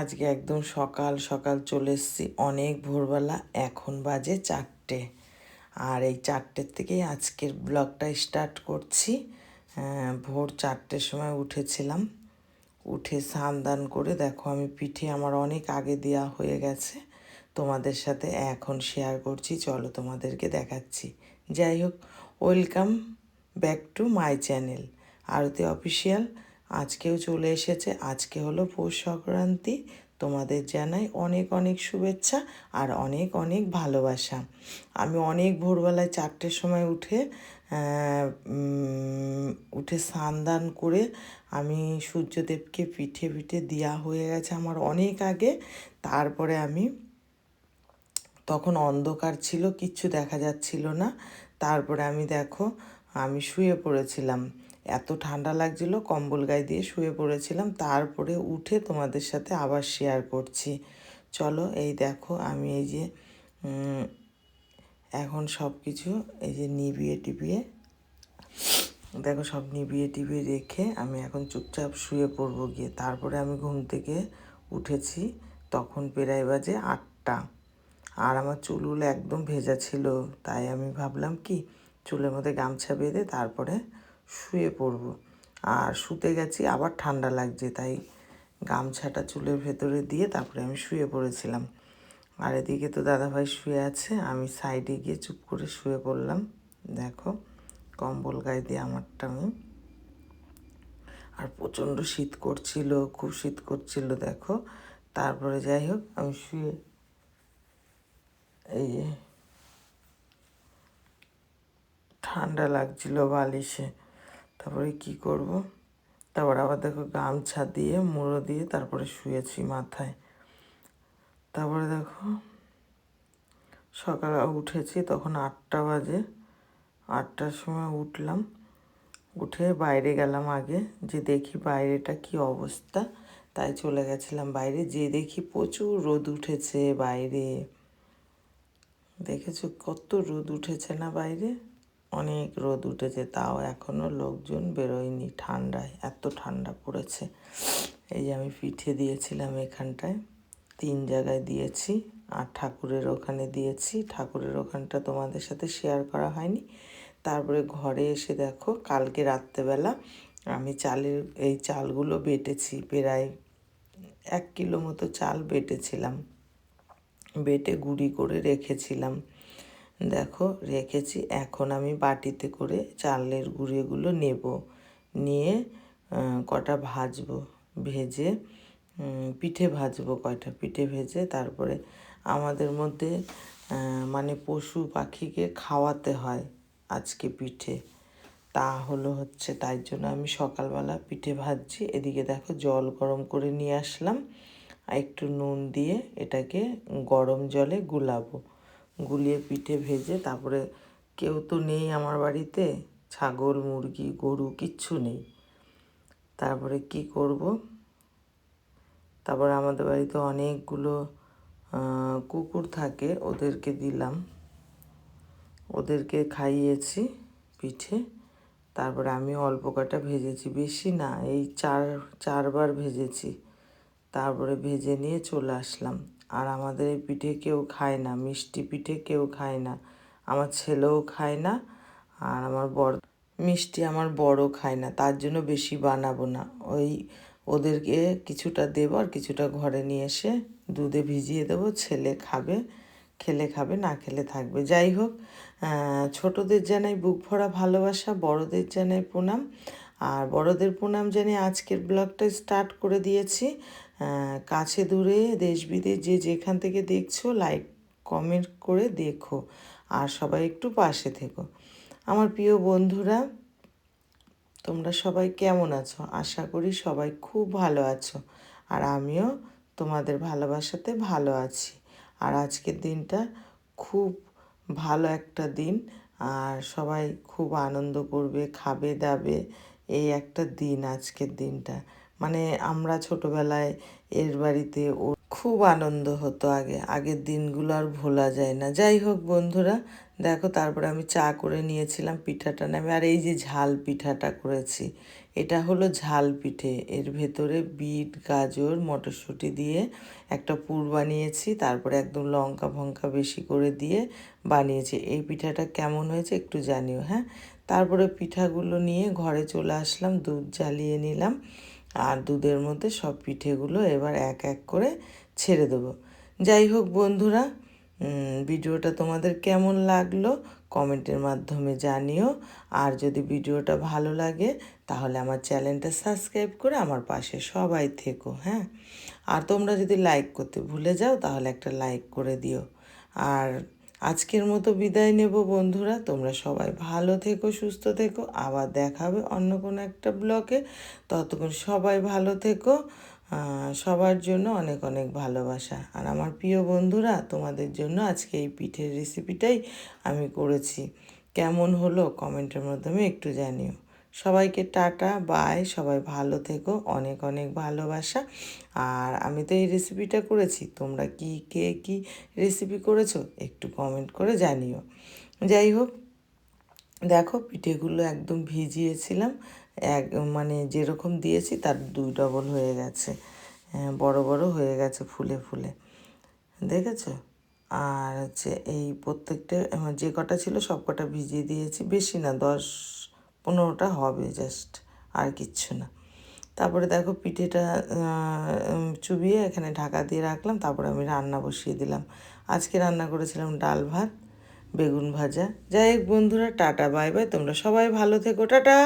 আজকে একদম সকাল সকাল চলে এসেছি। অনেক ভোরবেলা, এখন বাজে চারটে। আর এই চারটের থেকেই আজকের ব্লগটা স্টার্ট করছি। ভোর চারটের সময় উঠেছিলাম। উঠে স্নান দান করে, দেখো আমি পিঠে আমার অনেক আগে দেওয়া হয়ে গেছে। তোমাদের সাথে এখন শেয়ার করছি। চলো তোমাদেরকে দেখাচ্ছি। যাই হোক welcome back to my channel Aarti official আজকেও চলে এসেছে। আজকে হলো পৌষ সংক্রান্তি। তোমাদের জানাই অনেক অনেক শুভেচ্ছা আর অনেক অনেক ভালোবাসা। আমি অনেক ভোরবেলায় চারটের সময় উঠে উঠে স্নান দান করে আমি সূর্যদেবকে পিঠে পিঠে দেওয়া হয়ে গেছে আমার অনেক আগে। তারপরে আমি তখন অন্ধকার ছিল, কিচ্ছু দেখা যাচ্ছিল না। তারপরে আমি দেখো, আমি শুয়ে পড়েছিলাম। এত ঠান্ডা লাগছিল, কম্বল গায়ে দিয়ে শুয়ে পড়েছিলাম। তারপরে উঠে তোমাদের সাথে আবার শেয়ার করছি। চলো, এই দেখো, আমি এই যে এখন সব কিছু এই যে নিবিয়ে টিবিয়ে, দেখো সব নিবিয়ে টিবিয়ে রেখে আমি এখন চুপচাপ শুয়ে পড়ব গিয়ে। তারপরে আমি ঘুম থেকে উঠেছি, তখন প্রায় বাজে আটটা। আর আমার চুলগুলো একদম ভেজা ছিল, তাই আমি ভাবলাম কি, চুলের মধ্যে গামছা বেঁধে তারপরে শুয়ে পড়ব। আর শুতে গেছি, আবার ঠান্ডা লাগছে, তাই গামছাটা চুলের ভেতরে দিয়ে তারপরে আমি শুয়ে পড়েছিলাম। আর এদিকে তো দাদাভাই শুয়ে আছে, আমি সাইডে গিয়ে চুপ করে শুয়ে পড়লাম। দেখো, কম্বল গায়ে দিয়ে আমারটা আমি। আর প্রচণ্ড শীত করছিল, খুব শীত করছিল, দেখো। তারপরে যাই হোক, আমি শুয়ে এই ঠান্ডা লাগছিল বালিশে। তারপরে কি করব? তারপর আবার দেখো গামছা দিয়ে, মুড়ো দিয়ে তারপরে শুয়েছি মাথায়। তারপরে দেখো সকালে উঠেছি, তখন আটটা বাজে। আটটার সময় উঠলাম, উঠে বাইরে গেলাম আগে, যে দেখি বাইরেটা কি অবস্থা, তাই চলে গেছিলাম বাইরে। যে দেখি প্রচুর রোদ উঠেছে বাইরে। দেখেছ কত রোদ উঠেছে না বাইরে? অনেক রোদ উঠেছে, তাও এখনও লোকজন বেরোয়নি ঠান্ডায়, এত ঠান্ডা পড়েছে। এই যে আমি পিঠে দিয়েছিলাম এখানটায়, তিন জায়গায় দিয়েছি, আর ঠাকুরের ওখানে দিয়েছি। ঠাকুরের ওখানটা তোমাদের সাথে শেয়ার করা হয়নি। তারপরে ঘরে এসে দেখো, কালকে রাত্রেবেলা আমি চালের, এই চালগুলো বেটেছি, প্রায় এক কিলো মতো চাল বেটেছিলাম। বেটে গুঁড়ি করে রেখেছিলাম। দেখো, রেখেছি। এখন আমি বাটিতে করে চালের গুঁড়িগুলো নেব। নিয়ে কটা ভাজবো? ভেজে পিঠে ভাজবো কয়টা? পিঠে ভেজে তারপরে আমাদের মধ্যে মানে পশু পাখিকে খাওয়াতে হয় আজকে পিঠে। তা হলো হচ্ছে, তাই জন্য আমি সকালবেলা পিঠে ভাজছি। এদিকে দেখো, জল গরম করে নিয়ে আসলাম। একটু নুন দিয়ে এটাকে গরম জলে গুলাবো। গুলিয়ে পিঠে ভেজে তারপরে কেউ তো নেই আমার বাড়িতে, ছাগল, মুরগি, গরু কিচ্ছু নেই। তারপরে কি করব? তারপরে আমাদের বাড়িতে অনেকগুলো কুকুর থাকে, ওদেরকে দিলাম। ওদেরকে খাইয়েছি পিঠে। তারপরে আমি অল্প কটা ভেজেছি, বেশি না, এই চার, চারবার ভেজেছি। তারপরে ভেজে নিয়ে চলে আসলাম। আর আমাদের এই পিঠে কেউ খায় না, মিষ্টি পিঠে কেউ খায় না। আমার ছেলেও খায় না আর আমার বড় মিষ্টি আমার বড় খায় না, তার জন্য বেশি বানাবো না। ওই ওদেরকে কিছুটা দেবো আর কিছুটা ঘরে নিয়ে এসে দুধে ভিজিয়ে দেবো, ছেলে খাবে, খেলে খাবে, না খেলে থাকবে। যাই হোক ছোটদের জানাই বুক ভরা ভালোবাসা, বড়দের জানাই প্রণাম। আর বড়দের প্রণাম জানিয়ে আজকের ব্লগটা স্টার্ট করে দিয়েছি। কাছে দূরে দেশ বিদেশ যে যেখান থেকে দেখছ লাইক কমেন্ট করে দেখো। আর সবাই একটু পাশে থেকো। আমার প্রিয় বন্ধুরা, তোমরা সবাই কেমন আছো? আশা করি সবাই খুব ভালো আছো। আর আমিও তোমাদের ভালোবাসাতে ভালো আছি। আর আজকের দিনটা খুব ভালো একটা দিন। আর সবাই খুব আনন্দ করবে, খাবে দাবে, এই একটা দিন আজকের দিনটা। মানে আমরা ছোটবেলায় এর বাড়িতে ও খুব আনন্দ হতো আগে। আগের দিনগুলো আর ভোলা যায় না। যাই হোক বন্ধুরা, দেখো তারপরে আমি চা করে নিয়েছিলাম পিঠাটা নামে। আর এই যে ঝাল পিঠাটা করেছি, এটা হলো ঝাল পিঠে। এর ভেতরে বিট, গাজর, মটরশুঁটি দিয়ে একটা পুর বানিয়েছি, তারপরে একদম লঙ্কা ফঙ্কা বেশি করে দিয়ে বানিয়েছি। এই পিঠাটা কেমন হয়েছে একটু জানিও হ্যাঁ? তারপরে পিঠাগুলো নিয়ে ঘরে চলে আসলাম, দুধ জ্বালিয়ে নিলাম। আর দুধের মধ্যে সব পিঠেগুলো এবার এক এক করে ছেড়ে দেবো। যাই হোক বন্ধুরা ভিডিওটা তোমাদের কেমন লাগল কমেন্টের মাধ্যমে জানিও। আর যদি ভিডিওটা ভালো লাগে, তাহলে আমার চ্যানেলটা সাবস্ক্রাইব করে আমার পাশে সবাই থেকো হ্যাঁ? আর তোমরা যদি লাইক করতে ভুলে যাও, তাহলে একটা লাইক করে দিও। আর আজকের মতো বিদায় নেব বন্ধুরা। তোমরা সবাই ভালো থেকো, সুস্থ থেকো। আবার দেখাবে অন্য কোনো একটা ব্লকে ততক্ষণ সবাই ভালো থেকো। সবার জন্য অনেক অনেক ভালোবাসা। আর আমার প্রিয় বন্ধুরা, তোমাদের জন্য আজকে এই পিঠের রেসিপিটাই আমি করেছি। কেমন হলো কমেন্টের মাধ্যমে একটু জানিও। সবাইকে টাটা বাই সবাই ভালো থেকো অনেক অনেক ভালোবাসা। আর আমি তো এই রেসিপিটা করেছি তোমরা কি কে কি রেসিপি করেছ একটু কমেন্ট করে জানিও। যাই হোক দেখো পিঠেগুলো একদম ভিজিয়েছিলাম এক মানে যেরকম দিয়েছি তার দুই ডবল হয়ে গেছে। হ্যাঁ, বড় বড় হয়ে গেছে ফুলে ফুলে। দেখেছ? আর হচ্ছে এই প্রত্যেকটা যে কটা ছিল সব কটা ভিজিয়ে দিয়েছি বেশি না দশ পনেরোটা হবে জাস্ট আর কিচ্ছু না। তারপরে দেখো পিঠেটা চুবিয়ে এখানে ঢাকা দিয়ে রাখলাম, তারপরে আমি রান্না বসিয়ে দিলাম। আজকে রান্না করেছিলাম ডাল ভাত, বেগুন ভাজা। যাই হোক বন্ধুরা, টাটা, বাই বাই, তোমরা সবাই ভালো থেকো, টাটা!